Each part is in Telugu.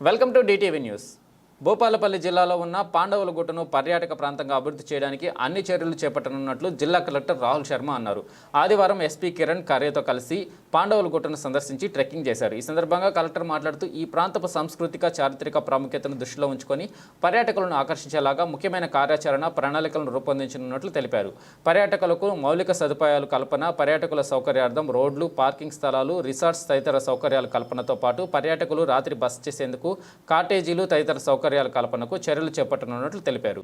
Welcome to DTV news Bhupalpally జిల్లాలో ఉన్న పాండవులగుట్టను పర్యాటక ప్రాంతంగా అభివృద్ధి చేయడానికి అన్ని చర్యలు చేపట్టనున్నట్లు జిల్లా కలెక్టర్ రాహుల్ శర్మ అన్నారు. ఆదివారం ఎస్పీ కిరణ్ ఖరేతో కలిసి పాండవులగుట్టను సందర్శించి ట్రెక్కింగ్ చేశారు. ఈ సందర్భంగా కలెక్టర్ మాట్లాడుతూ ఈ ప్రాంతపు సాంస్కృతిక చారిత్రక ప్రాముఖ్యతను దృష్టిలో ఉంచుకొని పర్యాటకులను ఆకర్షించేలాగా ముఖ్యమైన కార్యాచరణ ప్రణాళికలను రూపొందించనున్నట్లు తెలిపారు. పర్యాటకులకు మౌలిక సదుపాయాలు కల్పన పర్యాటకుల సౌకర్యార్థం రోడ్లు పార్కింగ్ స్థలాలు రిసార్ట్స్ తదితర సౌకర్యాల కల్పనతో పాటు పర్యాటకులు రాత్రి బస చేసేందుకు కాటేజీలు తదితర సౌకర్యాలు కల్పనకు చర్యలు చేపట్టనున్నట్లు తెలిపారు.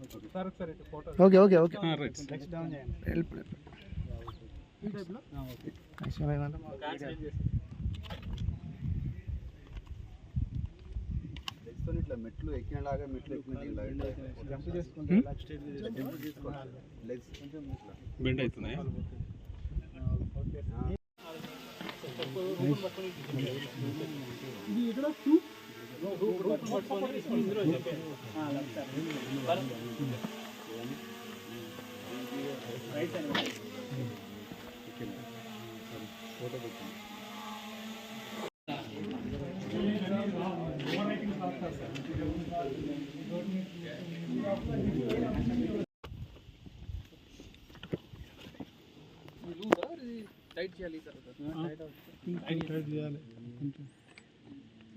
ఓకే సార్ ఒకసారి photo okay okay okay. Next down చేయండి. హెల్ప్ ఈ టైప్లో ఇట్లా మెట్లు ఎక్కినలాగా మెట్లు బెండ్ అవుతున్నాయి? ఇది ఇక్కడ two sir one second sir వెనకాల చూడు, పడుతుంది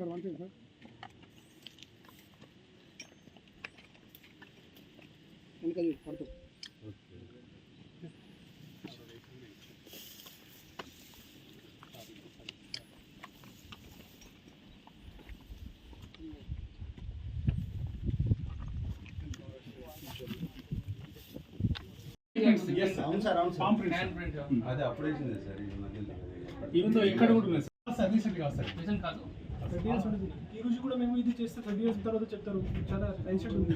అవును సార్ అవును సార్ అదే అప్పుడేసింది సార్ ఈవెన్ దో ఇక్కడ కూడా సార్ రీసెంట్ కాదు సార్. ఉంటుంది ఈ రోజు కూడా మేము ఇది చేస్తే థర్టీ ఇయర్స్ తర్వాత చెప్తారు. చాలా టెన్షన్ ఉంది.